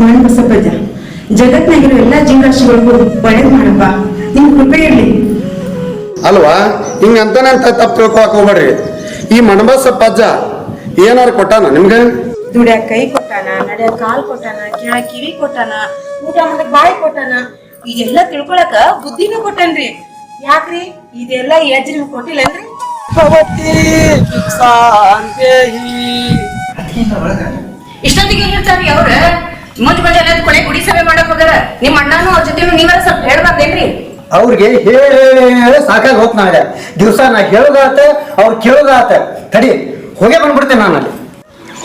ಮಾನ್ ಬಸಪ್ಪಜ್ಜ ಜಗತ್ನಾಗಿರೋ ಎಲ್ಲಾ ಜೀವರಾಶಿಗಳಿಗೂ ಒಳ್ಳೇದ್ ಮಾಡಪ್ಪ. ನಿಮ್ ಕೃಪೆ ಇರ್ಲಿ. ಅಲ್ವಾ? ಹಿಂಗಂತನಂತ ತಪ್ಪು ತಿಳ್ಕೊಳಕ್ ಹೋಗ್ಬೇಡ್ರಿ. ಈ ಮಣಬಸಪ್ಪ ಅಜ್ಜ ಏನಾರ ಕೊಟ್ಟಾನ ನಿಮ್ಗೆ? ದುಡ್ಯಾಕ ಕೈ ಕೊಟ್ಟಾನ ನಡ್ಯಾಕ ಕಾಲ್ ಕೊಟ್ಟಾನ ಕೇಳಕ್ ಕಿವಿ ಕೊಟ್ಟಾನ ಊಟ ಮಾಡಕ್ ಬಾಯಿ ಕೊಟ್ಟಾನ ಇದೆಲ್ಲ ತಿಳ್ಕೊಳಕ ಬುದ್ಧಿನೂ ಕೊಟ್ಟನ್ರಿ. ಯಾಕ್ರಿ? ಇದೆಲ್ಲ ಎಜ್ ನಿಮ್ಗೆ ಕೊಟ್ಟಿಲ್ಲನ್ರಿ? ಇಷ್ಟೊತ್ತಿಗೆ ಹೇಳ್ತಾರ್ರಿ ಅವ್ರ? ಮುಂಜ್ ಮುಂಜಾನೆ ಎದ್ದು ಕೊನೆ ಗುಡಿ ಸಭೆ ಮಾಡಕ್ ಹೋಗ್ಯಾರ. ನಿಮ್ ಅಣ್ಣನೂ ಅವ್ರ ಜೊತೆ ನೀವರ ಸ್ವಲ್ಪ ಹೇಳ್ಬಾರ್ದೇನ್ರಿ? ಅವ್ರಿಗೆ ಹೇಳಿ ಸಾಕಾಗಿ ಹೋತ್ ನಾಳೆ. ದಿವಸ ನಾ ಹೇಳೋದಾತ ಅವ್ರು ಕೇಳೋದಾತ ತಡಿ ಹೋಗೇ ಬಂದ್ಬಿಡ್ತೇನೆ ನಾನು ಅಲ್ಲಿ.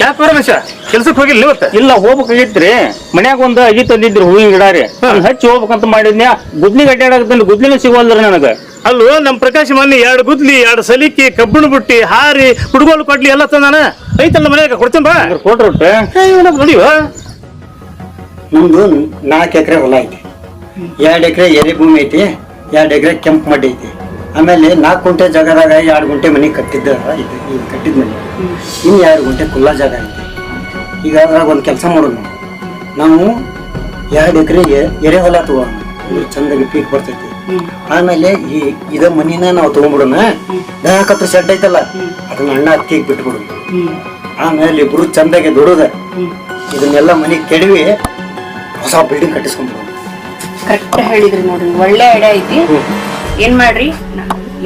ಯಾಕೆ ಪರಮೇಶ ಕೆಲ್ಸಕ್ಕೆ ಹೋಗಿಲ್ಲ ಇವತ್ತು ಇಲ್ಲ ಹೋಗ್ಬೇಕಾಗಿತ್ರಿ. ಮನ್ಯಾಗ ಒಂದ್ ಅಗಿ ತಂದಿದ್ರಿ ಹೂವಿನ ಗಿಡ ರೀ. ಅದ್ನ ಹಚ್ಚಿ ಹೋಗ್ಬೇಕಂತ ಮಾಡಿದ್ನ್ಯಾ. ಗುದ್ಲಿ ಅಡ್ಡಾಡಕತ್ತೇನೆ ಗುದ್ಲಿನೂ ಸಿಗೋಲ್ರಿ ನನಗ. ಅಲ್ಲೂ ನಮ್ ಪ್ರಕಾಶ್ ಮನೆ ಎರಡು ಗುದ್ಲಿ ಎರಡು ಸಲಿಕಿ ಕಬ್ಬಿಣ ಬುಟ್ಟಿ ಹಾರಿ ಹುಡುಗೋಲು ಕೊಡ್ಲಿ ಎಲ್ಲ ತಂದಾನ? ಐತಲ್ಲ ಮನ್ಯಾಗ ಕೊಡ್ತೇನ್ ಬಾ. ಕೊಟ್ರೊಟ್ಟೆ ನೋಡಿವ ನಮ್ದು ನಾಲ್ಕು ಎಕರೆ ಹೊಲ ಐತಿ. ಎರಡು ಎಕರೆ ಎರೆ ಭೂಮಿ ಐತಿ, ಎರಡು ಎಕರೆ ಕೆಂಪು ಮಡ್ಡಿ ಐತಿ. ಆಮೇಲೆ ನಾಲ್ಕು ಗುಂಟೆ ಜಾಗದಾಗ ಎರಡು ಗುಂಟೆ ಮನೆ ಕಟ್ಟಿದ್ದ ಇದು ಕಟ್ಟಿದ ಮನೆ. ಇನ್ನು ಎರಡು ಗುಂಟೆ ಕುಲ್ಲ ಜಾಗ ಐತಿ. ಈಗ ಅದ್ರಾಗ ಒಂದು ಕೆಲಸ ಮಾಡೋಣ ನಾವು ಎರಡು ಎಕರೆ ಎರೆ ಹೊಲ ತಗೋಣ. ಚಂದಾಗಿ ಪೀಕ್ ಬರ್ತೈತಿ. ಆಮೇಲೆ ಈ ಇದ ಮನಿನ ನಾವು ತಗೊಂಡ್ಬಿಡೋಣ. ಹತ್ರ ಶೆಡ್ ಐತಲ್ಲ, ಅದನ್ನ ಅಣ್ಣ ಹತ್ತಿ ಬಿಟ್ಬಿಡೋಣ. ಆಮೇಲೆ ಇಬ್ರು ಚಂದಾಗಿ ದುಡುದ. ಇದನ್ನೆಲ್ಲ ಮನೆ ಕೆಡವಿ ಹೊಸ ಬಿಲ್ಡಿಂಗ್ ಕಟ್ಟಿಸ್ಕೊಂಡ್ಬಿಡೋದು ಕರೆಕ್ಟ್ ಹೇಳಿದ್ರಿ ನೋಡ್ರಿ. ಒಳ್ಳೆ ಐಡಿಯಾ ಐತಿ. ಏನ್ ಮಾಡ್ರಿ?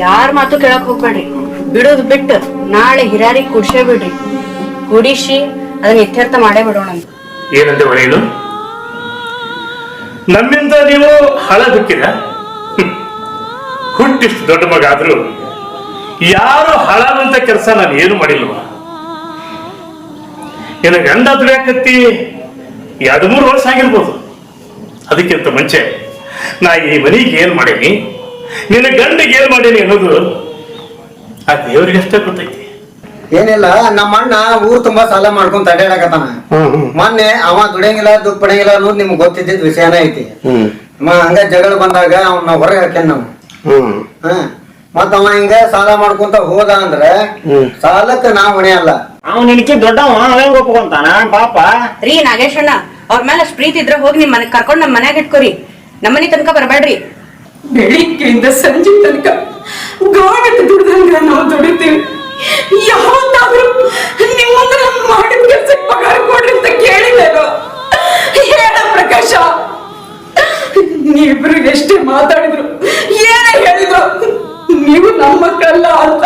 ಯಾರ ಮಾತು ಕೇಳಕ್ ಹೋಗ್ಬೇಡ್ರಿ. ಬಿಡೋದು ಬಿಟ್ಟು ನಾಳೆ ಹಿರಾರಿ ಕುಡ್ಸೇ ಬಿಡ್ರಿ. ಕುಡಿಸಿ ಅದನ್ನ ಇತ್ಯರ್ಥ ಮಾಡೇ ಬಿಡೋಣ ಅಂತ. ಏನಂತೆ ಒಳ್ಳೆಯದು ನಮ್ಮಿಂದ ನೀವು ಹಳ ಬಿಕ್ಕಿರ ಹುಟ್ಟಿಷ್ಟು ದೊಡ್ಡ ಮಗ ಆದ್ರೂ ಯಾರು ಹಳವಂತ ಕೆಲಸ ನಾನು ಏನು ಮಾಡಿಲ್ವ? ನಿನ್ನ ಗಂಡ ದುಡಿಯಾಕತ್ತಿ ಎರಡು ಮೂರು ವರ್ಷ ಆಗಿರ್ಬೋದು. ಅದಕ್ಕಿಂತ ಮುಂಚೆ ನಾ ಈ ಮನೆಗೆ ಏನ್ ಮಾಡೀನಿ? ನಿನ್ನ ಗಂಡಿಗೆ ಏನ್ ಮಾಡೀನಿ ಅನ್ನೋದು ಆ ದೇವ್ರಿಗೆ ಅಷ್ಟೇ ಗೊತ್ತೈತಿ. ಏನಿಲ್ಲ ನಮ್ಮ ಅಣ್ಣ ಊರ್ ತುಂಬಾ ಸಾಲ ಮಾಡ್ಕೊಂಡ್ ತಡೆಯಾಡಕತ್ತಾನ. ಮೊನ್ನೆ ಅವ ದುಡಿಯಂಗಿಲ್ಲ ದುಡ್ಡು ಪಡೆಯಂಗಿಲ್ಲ ಅನ್ನೋದು ನಿಮ್ಗೆ ಗೊತ್ತಿದ್ದಿದ್ ವಿಷಯನೇ ಐತಿ. ಮ ಹಂಗ ಜಗಳ ಬಂದಾಗ ಅವ್ನ ಹೊರಗೆ ಹಾಕ್ಯಾನ ನಾವು. ಹ. ಮತ್ತ ಅವ ಹಿಂಗ ಸಾಲ ಮಾಡ್ಕೊಂತ ಹೋದ ಅಂದ್ರೆ ಸಾಲಕ್ಕೆ ನಾವು ಹೊಣೆ ಅಲ್ಲ. ಅವ್ನ ನಿನಕ್ಕೆ ದೊಡ್ಡವ ಅವೇಂಗ್ ಒಪ್ಕೊಂತಾನ ಪಾಪ? ರೀ ನಾಗೇಶ್ ಅಣ್ಣ ಅವ್ರ ಮೇಲೆ ಅಷ್ಟು ಪ್ರೀತಿ ಇದ್ರೆ ಹೋಗಿ ನಿಮ್ಮ ಮನೆ ಕರ್ಕೊಂಡು ನಮ್ಮ ಮನ್ಯಾಗ ಇಟ್ಕೋರಿ. ನಮ್ಮನೆ ತನಕ ಬರಬೇಡ್ರಿ ಬೆಳಿಗ್ಗೆಯಿಂದ ಸಂಜೆ ತನಕ ಗಾಳಿಟ್ಟು ದುಡ್ದಂಗ ನಾವು ದುಡಿತೀವಿ. ಯಾವತ್ತಾದ್ರೂ ನಿಮ್ಮನ್ನ ನಮ್ಮ ಮಾಡಿದ ಪಗಾರ ಕೊಡ್ರಿ ಅಂತ ಕೇಳಿದ್ದೇನೋ ಹೇಳ ಪ್ರಕಾಶ. ನೀವಿಬ್ರು ಎಷ್ಟೇ ಮಾತಾಡಿದ್ರು, ಏನೇ ಹೇಳಿದ್ರು, ನೀವು ನಮ್ಮ ಮಕ್ಕಳಲ್ಲ ಅಂತ.